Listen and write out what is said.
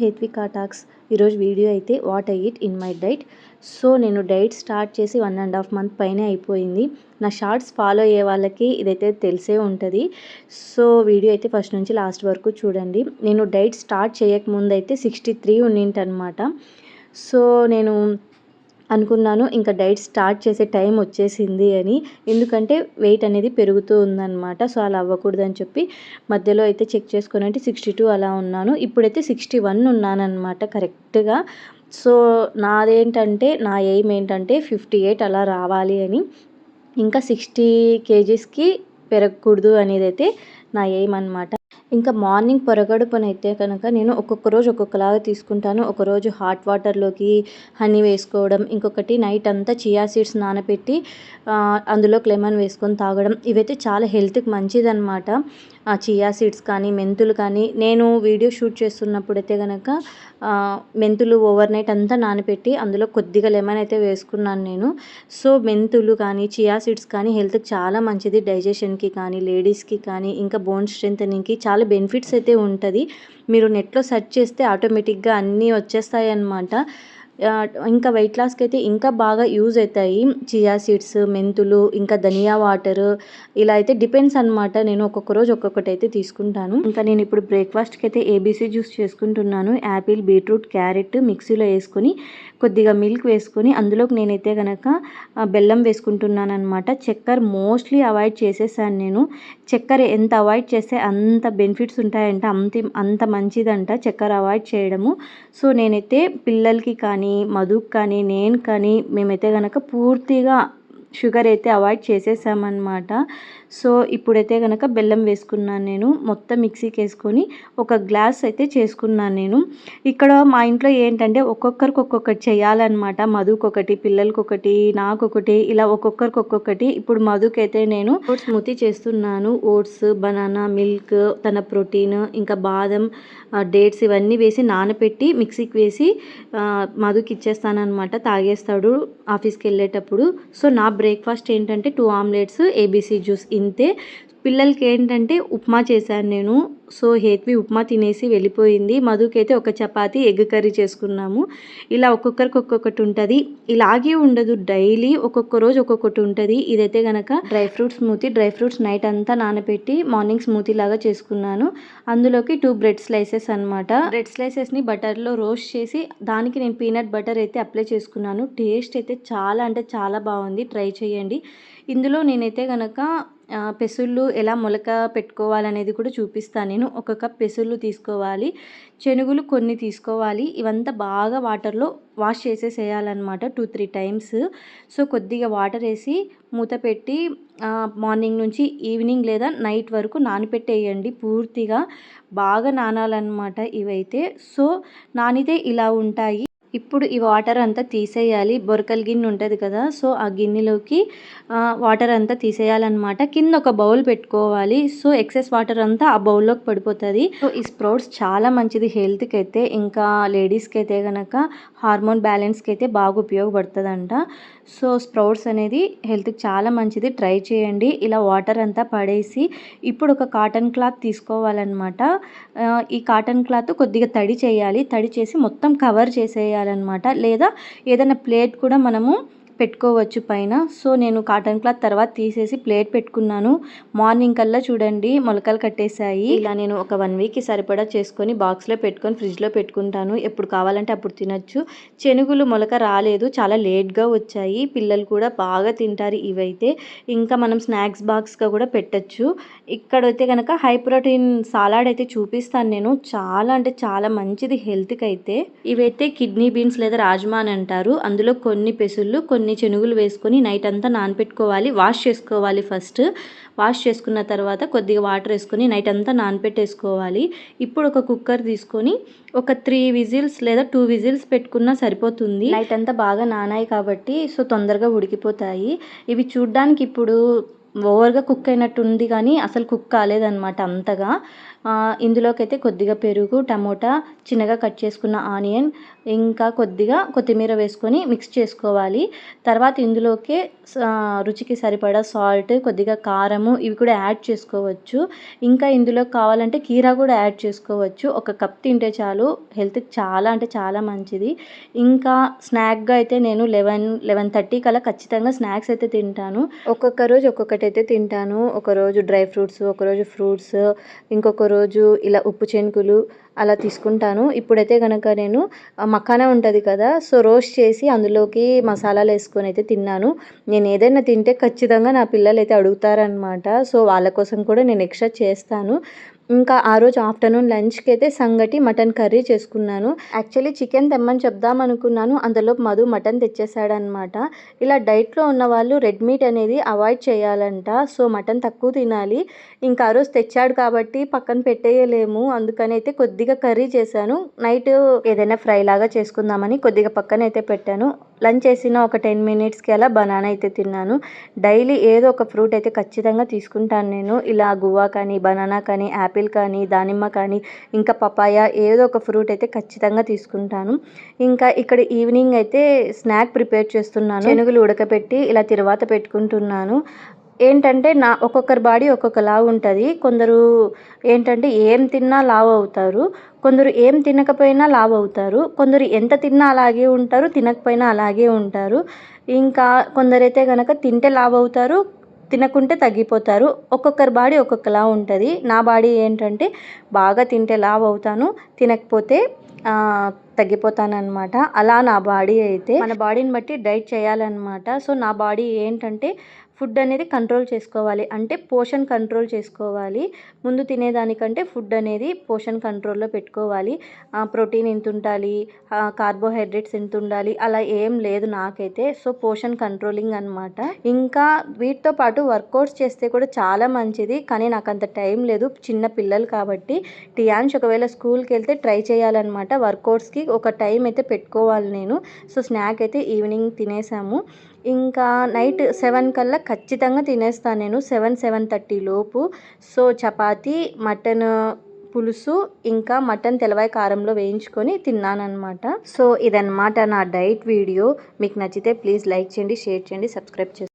Hethvika talks ఈరోజు video అయితే what I eat in my diet. So నేను డైట్ స్టార్ట్ చేసి వన్ అండ్ హాఫ్ మంత్ పైనే అయిపోయింది. నా షార్ట్స్ ఫాలో అయ్యే వాళ్ళకి ఇదైతే తెలిసే ఉంటుంది. సో వీడియో అయితే ఫస్ట్ నుంచి లాస్ట్ వరకు చూడండి. నేను డైట్ స్టార్ట్ చేయకముందు అయితే సిక్స్టీ త్రీ ఉండింటనమాట సో నేను అనుకున్నాను. ఇంకా డైట్ స్టార్ట్ చేసే టైం వచ్చేసింది అని. ఎందుకంటే వెయిట్ అనేది పెరుగుతూ ఉందన్నమాట. సో అలా అవ్వకూడదని చెప్పి మధ్యలో అయితే చెక్ చేసుకుని అంటే సిక్స్టీ టూ అలా ఉన్నాను. ఇప్పుడైతే సిక్స్టీ వన్ ఉన్నానన్నమాట కరెక్ట్గా. సో నాదేంటంటే నా ఎయిమ్ ఏంటంటే ఫిఫ్టీ ఎయిట్ అలా రావాలి అని. ఇంకా సిక్స్టీ కేజీస్కి పెరగకూడదు అనేది అయితే నా ఎయిమ్ అనమాట ఇంకా మార్నింగ్ పొరగడుపునైతే కనుక నేను ఒక్కొక్క రోజు ఒక్కొక్కలాగా తీసుకుంటాను. ఒకరోజు హాట్ వాటర్లోకి హనీ వేసుకోవడం ఇంకొకటి నైట్ అంతా చియా సీడ్స్ నానబెట్టి అందులో లెమన్ వేసుకొని తాగడం. ఇవైతే చాలా హెల్త్కి మంచిదన్నమాట. చియా సీడ్స్ కానీ మెంతులు కానీ నేను వీడియో షూట్ చేస్తున్నప్పుడు అయితే కనుక మెంతులు ఓవర్ నైట్ అంతా నానబెట్టి అందులో కొద్దిగా లెమన్ అయితే వేసుకున్నాను నేను. సో మెంతులు కానీ చియా సీడ్స్ కానీ హెల్త్కి చాలా మంచిది. డైజెషన్కి కానీ లేడీస్కి కానీ ఇంకా బోన్ స్ట్రెంథనింగ్కి చాలా బెనిఫిట్స్ అయితే ఉంటుంది. మీరు నెట్లో సెర్చ్ చేస్తే ఆటోమేటిక్గా అన్నీ వచ్చేస్తాయి అన్నమాట ఇంకా వెయిట్ లాస్కి అయితే ఇంకా బాగా యూజ్ అవుతాయి. చియా సీడ్స్ మెంతులు ఇంకా ధనియా వాటర్ ఇలా అయితే డిపెండ్స్ అనమాట నేను ఒక్కొక్క రోజు ఒక్కొక్కటి అయితే తీసుకుంటాను. ఇంకా నేను ఇప్పుడు బ్రేక్ఫాస్ట్కి అయితే ఏబీసీ జ్యూస్ చేసుకుంటున్నాను. యాపిల్ బీట్రూట్ క్యారెట్ మిక్సీలో వేసుకొని కొద్దిగా మిల్క్ వేసుకొని అందులోకి నేనైతే కనుక బెల్లం వేసుకుంటున్నాను అనమాట చక్కెర మోస్ట్లీ అవాయిడ్ చేసేసాను నేను. చక్కెర ఎంత అవాయిడ్ చేస్తే అంత బెనిఫిట్స్ ఉంటాయంట. అంత అంత మంచిదంట చక్కెర అవాయిడ్ చేయడము. సో నేనైతే పిల్లలకి కానీ మధుకి కానీ నేను కానీ మేమైతే కనుక పూర్తిగా షుగర్ అయితే అవాయిడ్ చేసేసామన్నమాట. సో ఇప్పుడైతే కనుక బెల్లం వేసుకున్నాను నేను. మొత్తం మిక్సీకి వేసుకొని ఒక గ్లాస్ అయితే చేసుకున్నాను నేను. ఇక్కడ మా ఇంట్లో ఏంటంటే ఒక్కొక్కరికి ఒక్కొక్కటి చేయాలన్నమాట. మధుకొకటి పిల్లలకొకటి నాకొకటి ఇలా ఒక్కొక్కరికి ఒక్కొక్కటి. ఇప్పుడు మధుకైతే నేను ఓట్స్ స్మూతీ చేస్తున్నాను. ఓట్స్ బనానా మిల్క్ తన ప్రోటీన్ ఇంకా బాదం డేట్స్ ఇవన్నీ వేసి నానపెట్టి మిక్సీకి వేసి మధుకి ఇచ్చేస్తానమాట తాగేస్తాడు ఆఫీస్కి వెళ్ళేటప్పుడు. సో నా బ్రేక్ఫాస్ట్ ఏంటంటే టూ ఆమ్లెట్స్ ఏబీసీ జ్యూస్ ఇంతే. పిల్లలకి ఏంటంటే ఉప్మా చేశాను నేను. సో హేత్వి ఉప్మా తినేసి వెళ్ళిపోయింది. మధుకైతే ఒక చపాతి ఎగ్ కర్రీ చేసుకున్నాము. ఇలా ఒక్కొక్కరికి ఒక్కొక్కటి ఉంటుంది. ఇలాగే ఉండదు. డైలీ ఒక్కొక్క రోజు ఒక్కొక్కటి ఉంటుంది. ఇదైతే కనుక dry fruits smoothie dry fruits night అంతా నానబెట్టి మార్నింగ్ స్మూతీ లాగా చేసుకున్నాను. అందులోకి టూ బ్రెడ్ స్లైసెస్ అనమాట బ్రెడ్ స్లైసెస్ని బటర్లో రోస్ట్ చేసి దానికి నేను పీనట్ బటర్ అయితే అప్లై చేసుకున్నాను. టేస్ట్ అయితే చాలా అంటే చాలా బాగుంది. ట్రై చేయండి. ఇందులో నేనైతే కనుక పెసుళ్ళు ఎలా మొలక పెట్టుకోవాలనేది కూడా చూపిస్తాను. నేను ఒక కప్ పెసుళ్ళు తీసుకోవాలి. శనుగులు కొన్ని తీసుకోవాలి. ఇవంతా బాగా వాటర్లో వాష్ చేసేసేయాలన్నమాట టూ త్రీ టైమ్స్. సో కొద్దిగా వాటర్ వేసి మూత పెట్టి మార్నింగ్ నుంచి ఈవినింగ్ లేదా నైట్ వరకు నానపెట్టేయండి పూర్తిగా. బాగా నానాలన్నమాట ఇవైతే. సో నానితే ఇలా ఉంటాయి. ఇప్పుడు ఈ వాటర్ అంతా తీసేయాలి. బొరకల గిన్నె ఉంటుంది కదా సో ఆ గిన్నెలోకి వాటర్ అంతా తీసేయాలన్నమాట. కింద ఒక బౌల్ పెట్టుకోవాలి. సో ఎక్సెస్ వాటర్ అంతా ఆ బౌల్లోకి పడిపోతుంది. సో ఈ స్ప్రౌట్స్ చాలా మంచిది హెల్త్కి అయితే ఇంకా లేడీస్కి అయితే కనుక హార్మోన్ బ్యాలెన్స్కి అయితే బాగా ఉపయోగపడుతుందంట. సో స్ప్రౌట్స్ అనేది హెల్త్కి చాలా మంచిది. ట్రై చేయండి. ఇలా వాటర్ అంతా పడేసి ఇప్పుడు ఒక కాటన్ క్లాత్ తీసుకోవాలన్నమాట. ఈ కాటన్ క్లాత్ కొద్దిగా తడి చేయాలి. తడి చేసి మొత్తం కవర్ చేసేయాలి. చేసేయాలన్నమాట లేదా ఏదైనా ప్లేట్ కూడా మనము పెట్టుకోవచ్చు పైన. సో నేను కాటన్ క్లాత్ తర్వాత తీసేసి ప్లేట్ పెట్టుకున్నాను. మార్నింగ్ కల్లా చూడండి మొలకలు కట్టేశాయి. ఇలా నేను ఒక వన్ వీక్కి సరిపడా చేసుకొని బాక్స్లో పెట్టుకొని ఫ్రిడ్జ్లో పెట్టుకుంటాను. ఎప్పుడు కావాలంటే అప్పుడు తినచ్చు. చెనుగులు మొలక రాలేదు. చాలా లేట్గా వచ్చాయి. పిల్లలు కూడా బాగా తింటారు ఇవైతే. ఇంకా మనం స్నాక్స్ బాక్స్గా కూడా పెట్టచ్చు. ఇక్కడైతే కనుక హై ప్రోటీన్ సాలాడ్ అయితే చూపిస్తాను నేను. చాలా అంటే చాలా మంచిది హెల్త్కి అయితే ఇవైతే కిడ్నీ బీన్స్ లేదా రాజ్మా అని అంటారు. అందులో కొన్ని పెసుళ్ళు కొన్ని కొన్ని చెనుగులు వేసుకొని నైట్ అంతా నానపెట్టుకోవాలి. వాష్ చేసుకోవాలి ఫస్ట్ వాష్ చేసుకున్న తర్వాత కొద్దిగా వాటర్ వేసుకొని నైట్ అంతా నానపెట్టేసుకోవాలి. ఇప్పుడు ఒక కుక్కర్ తీసుకొని ఒక త్రీ విజిల్స్ లేదా టూ విజిల్స్ పెట్టుకున్నా సరిపోతుంది. నైట్ అంతా బాగా నానాయి కాబట్టి సో తొందరగా ఉడికిపోతాయి. ఇవి చూడ్డానికి ఇప్పుడు ఓవర్గా కుక్ అయినట్టు ఉంది కానీ అసలు కుక్ కాలేదన్నమాట అంతగా. ఇందులోకైతే కొద్దిగా పెరుగు టమోటా చిన్నగా కట్ చేసుకున్న ఆనియన్ ఇంకా కొద్దిగా కొత్తిమీర వేసుకొని మిక్స్ చేసుకోవాలి. తర్వాత ఇందులోకే స- రుచికి సరిపడా సాల్ట్ కొద్దిగా కారము ఇవి కూడా యాడ్ చేసుకోవచ్చు. ఇంకా ఇందులో కావాలంటే కీరా కూడా యాడ్ చేసుకోవచ్చు. ఒక కప్ తింటే చాలు హెల్త్కి చాలా అంటే చాలా మంచిది. ఇంకా స్నాక్గా అయితే నేను లెవెన్ లెవెన్ థర్టీ కల్లా ఖచ్చితంగా స్నాక్స్ అయితే తింటాను. ఒక్కొక్క రోజు ఒక్కొక్కటి అయితే తింటాను. ఒకరోజు డ్రై ఫ్రూట్స్ ఒకరోజు ఫ్రూట్స్ ఇంకొక రోజు ఇలా ఉప్పు చెనుకులు అలా తీసుకుంటాను. ఇప్పుడైతే కనుక నేను మఖానా ఉంటుంది కదా సో రోస్ట్ చేసి అందులోకి మసాలాలు వేసుకొని అయితే తిన్నాను. నేను ఏదైనా తింటే ఖచ్చితంగా నా పిల్లలు అయితే అడుగుతారనమాట సో వాళ్ళ కోసం కూడా నేను ఎక్స్ట్రా చేస్తాను. ఇంకా ఆ రోజు ఆఫ్టర్నూన్ లంచ్కి అయితే సంగటి మటన్ కర్రీ చేసుకున్నాను. యాక్చువల్లీ చికెన్ తెమ్మని చెప్దాం అనుకున్నాను. అందులో మధు మటన్ తెచ్చేసాడనమాట ఇలా డైట్లో ఉన్న వాళ్ళు రెడ్ మీట్ అనేది అవాయిడ్ చేయాలంట. సో మటన్ తక్కువ తినాలి. ఇంకా ఆ రోజు తెచ్చాడు కాబట్టి పక్కన పెట్టేయలేము. అందుకని అయితే కొద్దిగా కర్రీ చేశాను. నైట్ ఏదైనా ఫ్రై లాగా చేసుకుందామని కొద్దిగా పక్కన అయితే పెట్టాను. లంచ్ చేసిన ఒక టెన్ మినిట్స్కి అలా బనానా అయితే తిన్నాను. డైలీ ఏదో ఒక ఫ్రూట్ అయితే ఖచ్చితంగా తీసుకుంటాను నేను. ఇలా గువా కానీ బనానా కానీ యాపిల్ కానీ దానిమ్మ కానీ ఇంకా పపాయ ఏదో ఒక ఫ్రూట్ అయితే ఖచ్చితంగా తీసుకుంటాను. ఇంకా ఇక్కడ ఈవినింగ్ అయితే స్నాక్ ప్రిపేర్ చేస్తున్నాను. శనుగులు ఉడకపెట్టి ఇలా తిరువాత పెట్టుకుంటున్నాను. ఏంటంటే నా ఒక్కొక్కరి బాడీ ఒక్కొక్కలా ఉంటుంది. కొందరు ఏంటంటే ఏం తిన్నా లావు అవుతారు. కొందరు ఏం తినకపోయినా లావు అవుతారు కొందరు ఎంత తిన్నా అలాగే ఉంటారు తినకపోయినా అలాగే ఉంటారు. ఇంకా కొందరైతే కనుక తింటే లావు అవుతారు తినకుంటే తగ్గిపోతారు. ఒక్కొక్కరి బాడీ ఒక్కొక్కలా ఉంటుంది. నా బాడీ ఏంటంటే బాగా తింటే లావు అవుతాను తినకపోతే తగ్గిపోతానమాట తగ్గిపోతానన్నమాట. అలా నా బాడీ అయితే మన బాడీని బట్టి డైట్ చేయాలన్నమాట. సో నా బాడీ ఏంటంటే ఫుడ్ అనేది కంట్రోల్ చేసుకోవాలి. అంటే పోషన్ కంట్రోల్ చేసుకోవాలి. ముందు తినేదానికంటే ఫుడ్ అనేది పోషన్ కంట్రోల్లో పెట్టుకోవాలి. ప్రోటీన్ ఎంత ఉండాలి? కార్బోహైడ్రేట్స్ ఎంత ఉండాలి? అలా ఏం లేదు నాకైతే. సో పోషన్ కంట్రోలింగ్ అనమాట ఇంకా వీటితో పాటు వర్కౌట్స్ చేస్తే కూడా చాలా మంచిది. కానీ నాకు అంత టైం లేదు. చిన్న పిల్లలు కాబట్టి టియాన్స్ ఒకవేళ స్కూల్కి వెళ్తే ట్రై చేయాలన్నమాట. వర్కౌట్స్కి ఒక టైం అయితే పెట్టుకోవాలి నేను. సో స్నాక్ అయితే ఈవినింగ్ తినేసాము. ఇంకా నైట్ సెవెన్ కల్లా ఖచ్చితంగా తినేస్తాను నేను. సెవెన్ సెవెన్ థర్టీ లోపు. సో చపాతి మటన్ పులుసు ఇంకా మటన్ తెలవాయి కారంలో వేయించుకొని తిన్నానమాట సో ఇదన్నమాట నా డైట్ వీడియో. మీకు నచ్చితే ప్లీజ్ లైక్ చేయండి షేర్ చేయండి సబ్స్క్రైబ్ చేసుకోండి